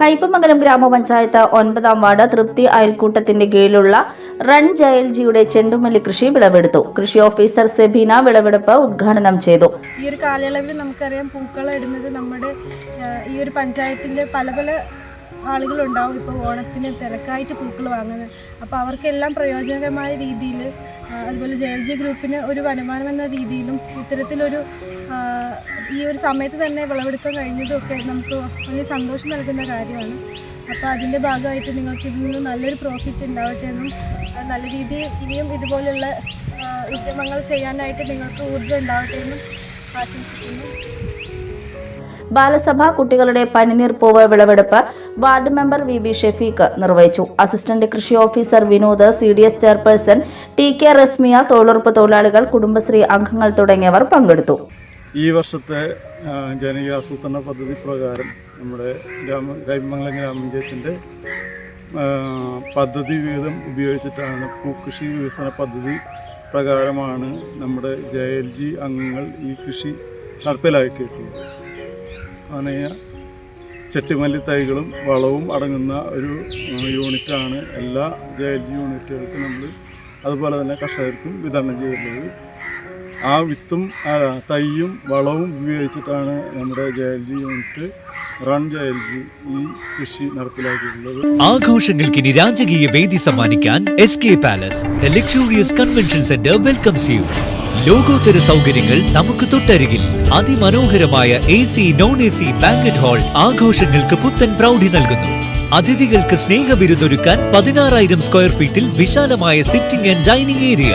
കയ്പമംഗലം ഗ്രാമപഞ്ചായത്ത് ഒൻപതാം വാർഡ് തൃപ്തി അയൽക്കൂട്ടത്തിന്റെ കീഴിലുള്ള റൺ ജയൽജിയുടെ ചെണ്ടുമല്ലി കൃഷി വിളവെടുത്തു. കൃഷി ഓഫീസർ സെബീന വിളവെടുപ്പ് ഉദ്ഘാടനം ചെയ്തു. ഈ ഒരു കാലയളവിൽ നമുക്കറിയാം പൂക്കളം ഇടുന്നത് നമ്മുടെ ഈ ഒരു പഞ്ചായത്തിന്റെ പല പല ആളുകളുണ്ടാവും. ഇപ്പോൾ ഓണത്തിന് തിരക്കായിട്ട് പൂക്കൾ വാങ്ങുന്നത്. അപ്പോൾ അവർക്കെല്ലാം പ്രയോജനകരമായ രീതിയിൽ അതുപോലെ ജയൽജി ഗ്രൂപ്പിന് ഒരു വരുമാനം എന്ന രീതിയിലും ഇത്തരത്തിലൊരു ഈ ഒരു സമയത്ത് തന്നെ വിളവെടുക്കാൻ കഴിഞ്ഞതൊക്കെ നമുക്ക് വലിയ സന്തോഷം നൽകുന്ന കാര്യമാണ്. അപ്പോൾ അതിന്റെ ഭാഗമായിട്ട് നിങ്ങൾക്ക് ഇതിൽ നിന്ന് നല്ലൊരു പ്രോഫിറ്റ് ഉണ്ടാവട്ടെ എന്നും നല്ല രീതിയിൽ ഇനിയും ഇതുപോലുള്ള ഉദ്യമങ്ങൾ ചെയ്യാനായിട്ട് നിങ്ങൾക്ക് ഊർജം ഉണ്ടാവട്ടെ എന്നും ആശംസിക്കുന്നു. ബാലസഭ കുട്ടികളുടെ പനിനീർ പൂവ് വിളവെടുപ്പ് ward member V B Shefeek നിർവഹിച്ചു. അസിസ്റ്റന്റ് കൃഷി officer Vinod C D S chairperson T K Rasmiya തൊഴിലുറപ്പ് തൊഴിലാളികൾ കുടുംബശ്രീ അംഗങ്ങൾ തുടങ്ങിയവർ പങ്കെടുത്തു. ഈ വർഷത്തെ ജനകീയ ആസൂത്രണ പദ്ധതി പ്രകാരം നമ്മുടെ ഗ്രാമ കൈമംഗലം ഗ്രാമപഞ്ചായത്തിന്റെ പദ്ധതി വിഹിതം ഉപയോഗിച്ചിട്ടാണ് പൂക്കൃഷി വികസന പദ്ധതി പ്രകാരമാണ് നമ്മുടെ ജെ എൽ ജി അംഗങ്ങൾ ഈ കൃഷി നടപ്പിലാക്കിയിട്ടുള്ളത്. അനയ ചെട്ടിമല്ലി തൈകളും വളവും അടങ്ങുന്ന ഒരു യൂണിറ്റാണ് എല്ലാ ജെ എൽ ജി യൂണിറ്റുകൾക്കും നമ്മൾ അതുപോലെ തന്നെ കർഷകർക്കും വിതരണം ചെയ്തിട്ടുള്ളത്. ആ വിത്തും തൈയും വളവും ഉപയോഗിച്ചിട്ടാണ് നമ്മുടെ J L G unit run J L G ഈ കൃഷി നടപ്പിലാക്കിയിട്ടുള്ളത്. ആഘോഷങ്ങൾക്ക് ഇനി രാജകീയ വേദി സമ്മാനിക്കാൻ S K palace the luxurious convention centre welcomes you ലോകോത്തര സൗകര്യങ്ങൾ നമുക്ക് തൊട്ടരികിൽ. അതിമനോഹരമായ A C non A C banquet hall ആഘോഷങ്ങൾക്ക് പുത്തൻ പ്രൗഢി നൽകുന്നു. അതിഥികൾക്ക് സ്നേഹ സ്നേഹവിരുന്നൊരുക്കാൻ പതിനാറായിരം സ്ക്വയർ ഫീറ്റിൽ വിശാലമായ സിറ്റിംഗ് ആൻഡ് ഡൈനിങ് ഏരിയ